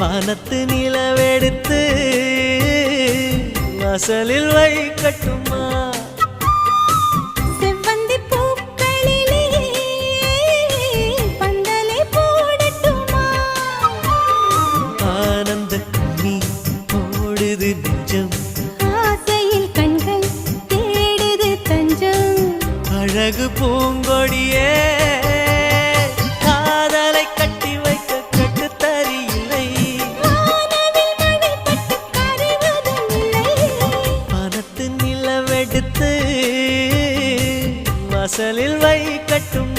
வானத்து நிலவெடுத்து வாசலில் வை கட்டுமா? செவ்வந்தி வாசலில் வை கட்டும்